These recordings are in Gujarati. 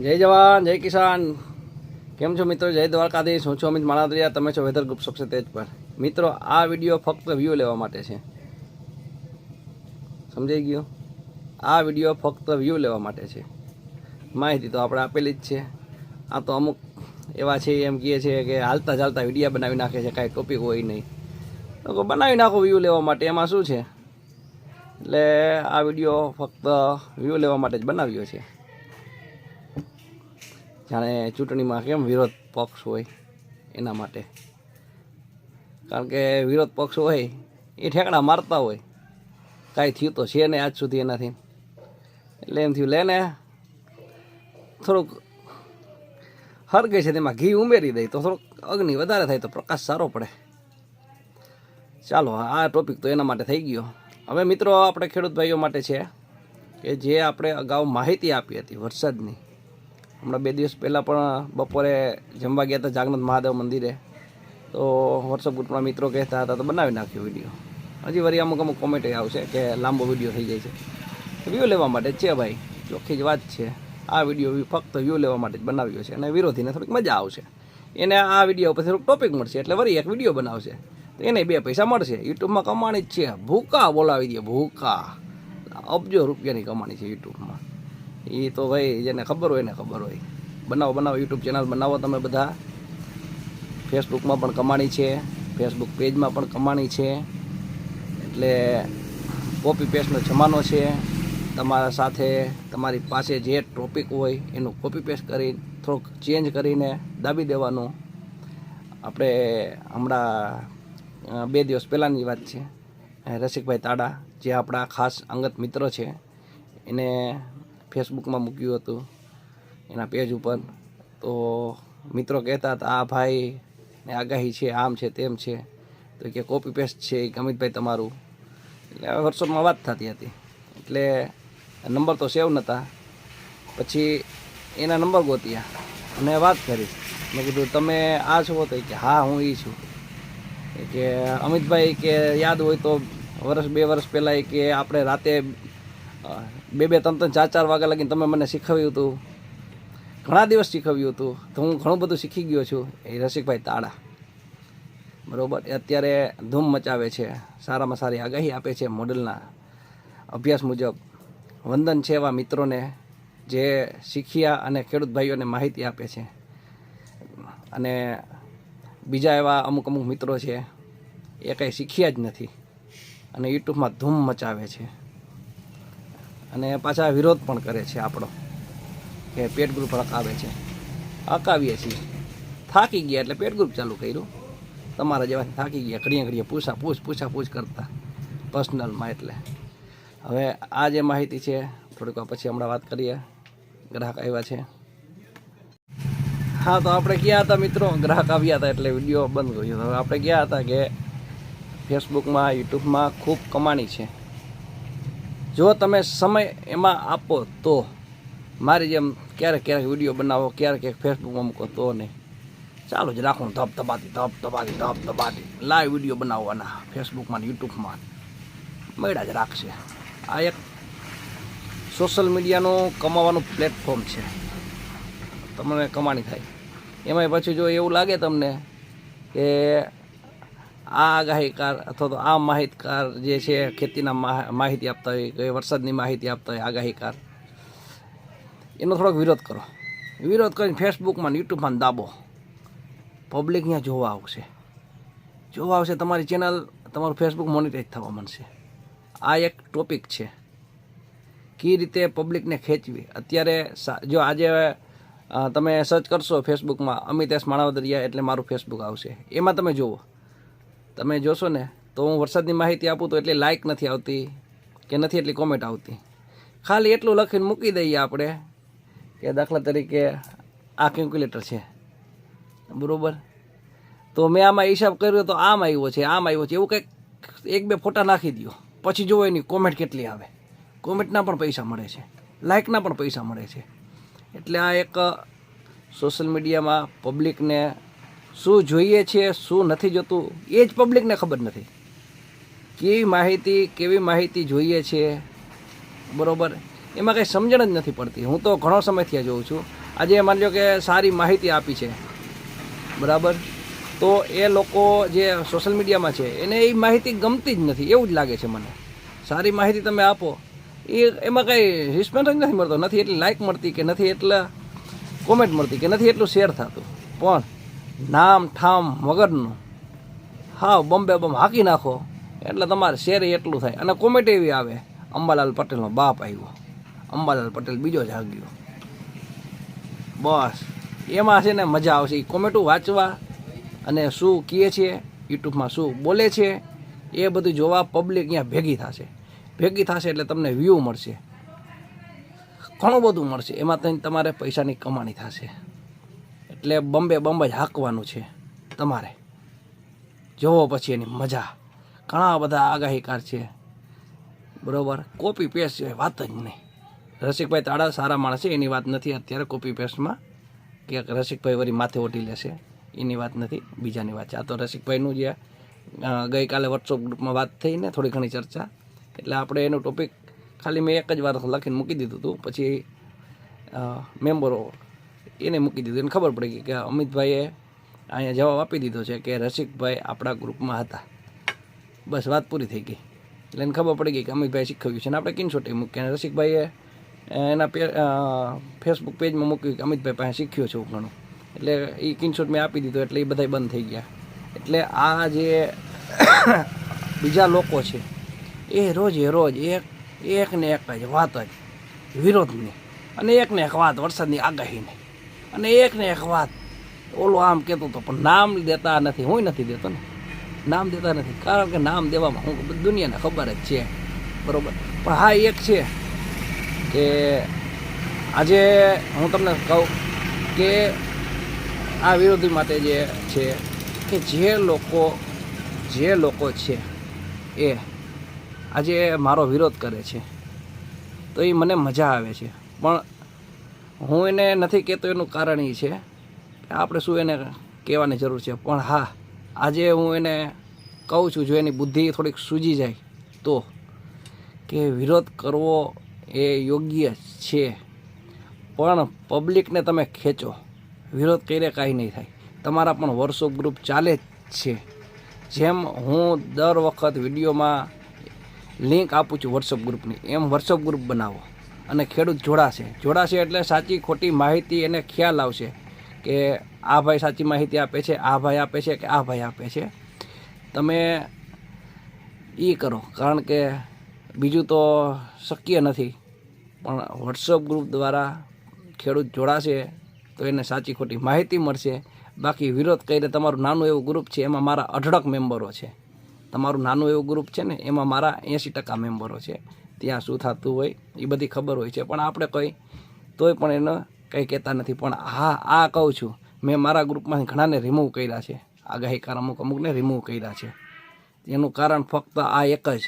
જય જવાન, જય કિસાન. કેમ છો મિત્રો? જય દ્વારકાધીશ. હું છું અમિત માણાદરિયા. તમે છો વેધર ગ્રુપ સબસે તેજ પર. મિત્રો, આ વીડિયો ફક્ત વ્યૂ લેવા માટે છે. સમજાઈ ગયું? આ વીડિયો ફક્ત વ્યૂ લેવા માટે છે. માહિતી તો આપણે આપેલી જ છે. આ તો અમુક એવા છે, એમ કહે છે કે હાલતા ચાલતા વિડીયા બનાવી નાખે છે, કાંઈ ટોપિક હોય નહીં. તો બનાવી નાખો વ્યૂ લેવા માટે. એમાં શું છે? એટલે આ વીડિયો ફક્ત વ્યૂ લેવા માટે જ બનાવ્યો છે. જાણે ચૂંટણીમાં કેમ વિરોધ પક્ષ હોય એના માટે. કારણ કે વિરોધ પક્ષ હોય એ ઠેકડા મારતા હોય. કાંઈ થયું તો છે ને આજ સુધી એનાથી. એટલે એમ થયું, લે ને, થોડુંક હરગે છે તેમાં ઘી ઉમેરી દઈ તો થોડુંક અગ્નિ વધારે થાય તો પ્રકાશ સારો પડે. ચાલો, આ ટોપિક તો એના માટે થઈ ગયો. હવે મિત્રો, આપણે ખેડૂત ભાઈઓ માટે છે કે જે આપણે અગાઉ માહિતી આપી હતી વરસાદની. હમણાં બે દિવસ પહેલાં પણ બપોરે જમવા ગયા હતા જાગનાથ મહાદેવ મંદિરે. તો વોટ્સઅપ ગ્રુપના મિત્રો કહેતા હતા, તો બનાવી નાખ્યો વીડિયો હજી વળી અમુક અમુક કોમેન્ટ આવશે કે લાંબો વીડિયો થઈ જાય છે. વ્યૂ લેવા માટે છે ભાઈ, ચોખ્ખી જ વાત છે. આ વીડિયો ફક્ત વ્યૂ લેવા માટે જ બનાવ્યો છે અને વિરોધીને થોડીક મજા આવશે. એને આ વીડિયો ઉપર થોડુંક ટોપિક મળશે, એટલે વળી એક વીડિયો બનાવશે. તો એને બે પૈસા મળશે. યુટ્યુબમાં કમાણી જ છે. ભૂકા બોલાવી દે, ભૂકા. અબજો રૂપિયાની કમાણી છે યુટ્યુબમાં એ તો ભાઈ જેને ખબર હોય એને ખબર હોય. બનાવો બનાવો યુટ્યુબ ચેનલ બનાવો તમે બધા. ફેસબુકમાં પણ કમાણી છે. ફેસબુક પેજમાં પણ કમાણી છે. એટલે કોપી પેસ્ટનો જમાનો છે. તમારા સાથે તમારી પાસે જે ટોપિક હોય એનું કોપી પેસ્ટ કરી, થોડુંક ચેન્જ કરીને દાબી દેવાનું. આપણે હમણાં બે દિવસ પહેલાંની વાત છે. રસિકભાઈ તાડા, જે આપણા ખાસ અંગત મિત્ર છે. એને ફેસબુકમાં મૂક્યું હતું, એના પેજ ઉપર. તો મિત્રો કહેતા હતા, આ ભાઈ ને આગાહી છે, આમ છે, તેમ છે. તો કે કોપી પેસ્ટ છે એ અમિતભાઈ તમારું. એટલે વર્ષોમાં વાત થતી હતી. એટલે નંબર તો સેવ નહોતા પછી એના નંબર ગોત્યા અને વાત કરી. મેં કીધું, તમે આ છો? તો કે, હા, હું એ છું. કે અમિતભાઈ કે યાદ હોય તો વર્ષ, બે વર્ષ પહેલાં કે, આપણે રાતે બે બે ત્રણ ત્રણ ચાર ચાર વાગ્યા લગીને તમે મને શીખવ્યું હતું. ઘણા દિવસ શીખવ્યું હતું. તો હું ઘણું બધું શીખી ગયો છું. એ રસિકભાઈ તાળા બરોબર? એ અત્યારે ધૂમ મચાવે છે. સારામાં સારી આગાહી આપે છે મોડલના અભ્યાસ મુજબ. વંદન છે એવા મિત્રોને જે શીખ્યા અને ખેડૂત ભાઈઓને માહિતી આપે છે. અને બીજા એવા અમુક અમુક મિત્રો છે. એ કંઈ શીખ્યા જ નથી. અને યુટ્યુબમાં ધૂમ મચાવે છે. અને પાછા વિરોધ પણ કરે છે આપણો, કે પેટ ગ્રુપ હકાવે છે. હકાવીએ છીએ. થાકી ગયા એટલે પેટ ગ્રુપ ચાલુ કર્યું. તમારા જેવા થાકી ગયા, ઘડીએ ઘડીએ પૂછા પૂછ પૂછા પૂછ કરતા પર્સનલમાં એટલે. હવે આ જે માહિતી છે, થોડીક પછી હમણાં વાત કરીએ. ગ્રાહક આવ્યા છે. હા, તો આપણે ગયા હતા મિત્રો? ગ્રાહક આવ્યા હતા એટલે વીડિયો બંધ કર્યો. હવે આપણે ગયા હતા કે ફેસબુકમાં યુટ્યુબમાં ખૂબ કમાણી છે. જો તમે સમય એમાં આપો તો મારી જેમ ક્યારેક ક્યારેક વીડિયો બનાવો, ક્યારેક ક્યારેક ફેસબુકમાં મૂકો તો નહીં ચાલો જ રાખું ધબ ધબાતી ધબ ધબાતી ધબ ધબાતી લાઈવ વીડિયો બનાવવાના ફેસબુકમાં યુટ્યુબમાં મળ્યા જ રાખશે. આ એક સોશિયલ મીડિયાનું કમાવાનું પ્લેટફોર્મ છે. તમને કમાણી થાય. એમાંય પછી જો એવું લાગે તમને કે આ આગાહીકાર અથવા તો આ માહિતકાર જે છે, ખેતીના માહિતી આપતા હોય કે વરસાદની માહિતી આપતા હોય, આગાહીકાર. એનો થોડોક વિરોધ કરો. વિરોધ કરીને ફેસબુકમાં યુટ્યુબમાં દાબો. પબ્લિક ત્યાં જોવા આવશે. જોવા આવશે, તમારી ચેનલ, તમારું ફેસબુક મોનિટાઈઝ થવા માંડશે. આ એક ટોપિક છે. કઈ રીતે પબ્લિકને ખેંચવી? અત્યારે જો આજે તમે સર્ચ કરશો ફેસબુકમાં અમિતેશ માણાવદરિયા એટલે મારું ફેસબુક આવશે. એમાં તમે જુઓ. તમે જોશો ને, તો હું વરસાદની માહિતી આપું તો એટલી લાઇક નથી આવતી કે નથી એટલી કોમેન્ટ આવતી. ખાલી એટલું લખીને મૂકી દઈએ આપણે કે દાખલા તરીકે આ કેલ્ક્યુલેટર છે. બરાબર? તો મેં આમાં હિસાબ કર્યો તો આમ આવ્યો છે, આમ આવ્યો છે. એવું કંઈક એક બે ફોટા નાખી દો પછી જોવો એની કોમેન્ટ કેટલી આવે. કોમેન્ટના પણ પૈસા મળે છે. લાઇકના પણ પૈસા મળે છે. એટલે આ એક સોશિયલ મીડિયામાં પબ્લિકને શું જોઈએ છે, શું નથી જોતું, એ જ પબ્લિકને ખબર નથી. કેવી માહિતી કેવી માહિતી જોઈએ છે, બરાબર? એમાં કંઈ સમજણ જ નથી પડતી. હું તો ઘણો સમયથી આ જોઉં છું. આજે માની લો કે સારી માહિતી આપી છે. બરાબર? તો એ લોકો જે સોશિયલ મીડિયામાં છે, એને એ માહિતી ગમતી જ નથી. એવું જ લાગે છે મને. સારી માહિતી તમે આપો. એ એમાં કંઈ રિસ્પોન્સ જ નથી મળતો. નથી એટલી લાઇક મળતી કે નથી એટલા કોમેન્ટ મળતી કે નથી એટલું શેર થતું. પણ નામ, ઠામ, વગરનું. હા બોમ્બે બોમ્બ હાકી નાખો. એટલે તમારે શેર એટલું થાય. અને કોમેન્ટ એવી આવે, અંબાલાલ પટેલનો બાપ આવ્યો. અંબાલાલ પટેલ બીજો જાગ્યો બસ. એમાં છે ને મજા આવશે. એ કોમેટું વાંચવા અને શું કહે છે, યુટ્યુબમાં શું બોલે છે, એ બધું જોવા પબ્લિક અહીંયા ભેગી થશે. ભેગી થશે એટલે તમને વ્યૂ મળશે. ઘણું બધું મળશે. એમાં તમારે પૈસાની કમાણી થશે. એટલે બોમ્બે બમ્બ જ હાંકવાનું છે તમારે. જોવો પછી એની મજા. ઘણા બધા આગાહીકાર છે. બરોબર? કોપી પેસ્ટ છે વાત જ નહીં. રસિકભાઈ તાળા સારા માણસ છે, એની વાત નથી. અત્યારે કોપી પેસ્ટમાં કે રસિકભાઈ વળી માથે ઓટી લેશે, એની વાત નથી, બીજાની વાત છે. આ તો રસિકભાઈનું જે ગઈકાલે વોટ્સઅપ ગ્રુપમાં વાત થઈ ને, થોડી ઘણી ચર્ચા. એટલે આપણે એનું ટોપિક ખાલી મેં એક જ વાર લખીને મૂકી દીધું હતું. પછી મેમ્બરો એને મૂકી દીધું. એને ખબર પડી કે અમિતભાઈએ અહીંયા જવાબ આપી દીધો છે કે રસિકભાઈ આપણા ગ્રુપમાં હતા. બસ વાત પૂરી થઈ ગઈ. એટલે એને ખબર પડી ગઈ કે અમિતભાઈ શીખવ્યું છે. અને આપણે કિનશોટે મૂકી અને રસિકભાઈએ એના પે ફેસબુક પેજમાં મૂક્યું કે અમિતભાઈ પાસે શીખ્યો છું ઘણું એટલે એ કિનશોટ મેં આપી દીધો, એટલે એ બધાય બંધ થઈ ગયા. એટલે આ જે બીજા લોકો છે, એ રોજે રોજ એક એક ને એક જ વાત જ વિરોધની. અને એક ને એક વાત વરસાદની આગાહીની. અને એક ને એક વાત. ઓલો આમ કહેતો હતો પણ નામ દેતા નથી, હું નથી દેતો ને. નામ દેતા નથી, કારણ કે નામ દેવામાં હું દુનિયાને ખબર જ છે. બરાબર? પણ હા એક છે કે આજે હું તમને કહું કે આ વિરોધી માટે જે છે કે જે લોકો જે લોકો છે એ આજે મારો વિરોધ કરે છે. તો એ મને મજા આવે છે. પણ હું એને નથી કહેતો એનું કારણ એ છે કે આપણે શું એને કહેવાની જરૂર છે. પણ હા, આજે હું એને કહું છું, જો એની બુદ્ધિ થોડીક સૂજી જાય, તો કે વિરોધ કરવો એ યોગ્ય છે. પણ પબ્લિકને તમે ખેંચો. વિરોધ કરે કાંઈ નહીં થાય. તમારા પણ વોટ્સઅપ ગ્રુપ ચાલે જ છે. જેમ હું દર વખત વિડીયોમાં લિંક આપું છું વોટ્સઅપ ગ્રુપની એમ વોટ્સઅપ ગ્રુપ બનાવો. અને ખેડૂત જોડાશે જોડાશે એટલે સાચી ખોટી માહિતી એને ખ્યાલ આવશે કે આ ભાઈ સાચી માહિતી આપે છે, આ ભાઈ આપે છે કે આ ભાઈ આપે છે. તમે એ કરો, કારણ કે બીજું તો શક્ય નથી. પણ વોટ્સઅપ ગ્રુપ દ્વારા ખેડૂત જોડાશે તો એને સાચી ખોટી માહિતી મળશે. બાકી વિરોધ કરીને તમારું નાનું એવું ગ્રુપ છે, એમાં મારા અઢળક મેમ્બરો છે. તમારું નાનું એવું ગ્રુપ છે ને, એમાં મારા એંસી ટકા મેમ્બરો છે. ત્યાં શું થતું હોય, એ બધી ખબર હોય છે. પણ આપણે કંઈ, તોય પણ એને કંઈ કહેતા નથી. પણ હા, આ કહું છું. મેં મારા ગ્રુપમાંથી ઘણાને રિમૂવ કર્યા છે. આગાહીકાર અમુક અમુકને રિમૂવ કર્યા છે. એનું કારણ ફક્ત આ એક જ,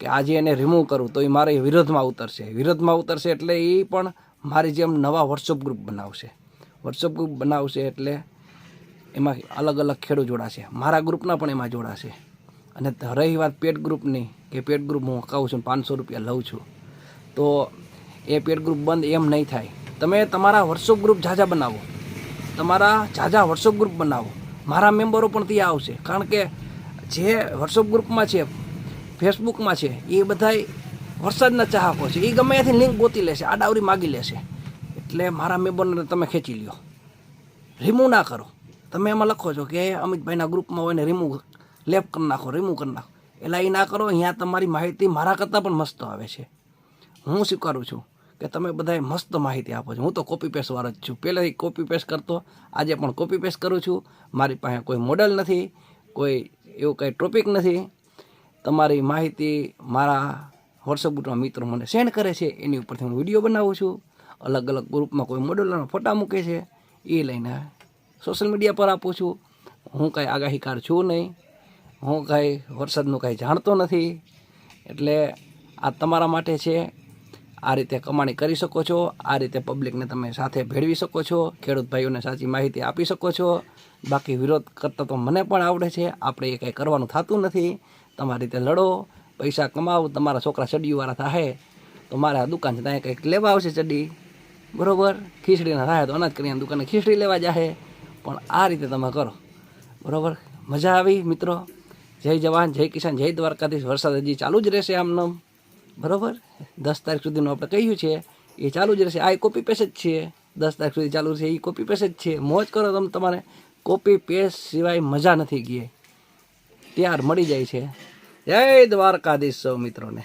કે આજે એને રિમૂવ કરું તો એ મારે વિરોધમાં ઉતરશે. વિરોધમાં ઉતરશે એટલે એ પણ મારી જેમ નવા વોટ્સઅપ ગ્રુપ બનાવશે. વોટ્સઅપ ગ્રુપ બનાવશે એટલે એમાં અલગ અલગ ખેડૂત જોડાશે. મારા ગ્રુપના પણ એમાં જોડાશે. અને રહી વાત પેટ ગ્રુપની કે પેટ ગ્રુપ હું કહું છું પાંચસો રૂપિયા લઉં છું, તો એ પેટ ગ્રુપ બંધ એમ નહીં થાય. તમે તમારા વોટ્સઅપ ગ્રુપ ઝાઝા બનાવો. તમારા ઝાઝા વોટ્સઅપ ગ્રુપ બનાવો. મારા મેમ્બરો પણ ત્યાં આવશે. કારણ કે જે વોટ્સઅપ ગ્રુપમાં છે ફેસબુકમાં છે, એ બધાય વરસાદના ચાહકો છે. એ ગમે ત્યાંથી લિંક ગોતી લેશે આડાવરી માગી લેશે. એટલે મારા મેમ્બરને તમે ખેંચી લ્યો. રિમૂવ ના કરો. તમે એમાં લખો છો કે અમિતભાઈના ગ્રુપમાં હોય ને રિમૂવ લેપ કરી નાખો રિમૂવ કરી નાખો. એટલે એ ના કરો, અહીંયા તમારી માહિતી મારા કરતાં પણ મસ્ત આવે છે. હું સ્વીકારું છું કે તમે બધાએ મસ્ત માહિતી આપો છો. હું તો કોપી પેસ્ટવાળો જ છું. પહેલાંથી કોપી પેસ્ટ કરતો, આજે પણ કોપી પેસ્ટ કરું છું. મારી પાસે કોઈ મોડલ નથી, કોઈ એવું કંઈ ટોપિક નથી. તમારી માહિતી મારા વોટ્સઅપ ગ્રુપના મિત્રો મને સેન્ડ કરે છે. એની ઉપરથી હું વીડિયો બનાવું છું. અલગ અલગ ગ્રુપમાં કોઈ મોડલના ફોટા મૂકે છે. એ લઈને સોશિયલ મીડિયા પર આપું છું. હું કાંઈ આગાહીકાર છું નહીં. હું કાંઈ વરસાદનું કાંઈ જાણતો નથી. એટલે આ તમારા માટે છે. આ રીતે કમાણી કરી શકો છો. આ રીતે પબ્લિકને તમે સાથે ભેળવી શકો છો. ખેડૂત ભાઈઓને સાચી માહિતી આપી શકો છો. બાકી વિરોધ કરતા તો મને પણ આવડે છે. આપણે એ કંઈ કરવાનું થતું નથી. તમારી રીતે લડો, પૈસા કમાવો, તમારા છોકરા ચડીવાળા થાય તો મારે આ દુકાન છે ત્યાં કંઈક લેવા આવશે ચડી બરાબર? ખીચડીના થાય તો અનાજ કરીને દુકાને ખીચડી લેવા જાહે. પણ આ રીતે તમે કરો. બરાબર? મજા આવી, મિત્રો? જય જવાન, જય કિસાન, જય દ્વારકાધીશ. વરસાદ હજી ચાલુ જ રહેશે આમનામ. બરાબર? દસ તારીખ સુધીનું આપણે કહ્યું છે. એ ચાલુ જ રહેશે. આ કોપી પેસે જ છે. દસ તારીખ સુધી ચાલુ રહેશે. એ કોપી પેસ્ટ જ છે. મોજ કરો તમે તમારે. કોપી પેસ સિવાય મજા નથી ગઈ. ત્યાર મળી જાય છે. જય દ્વારકાધીશ સૌ મિત્રોને.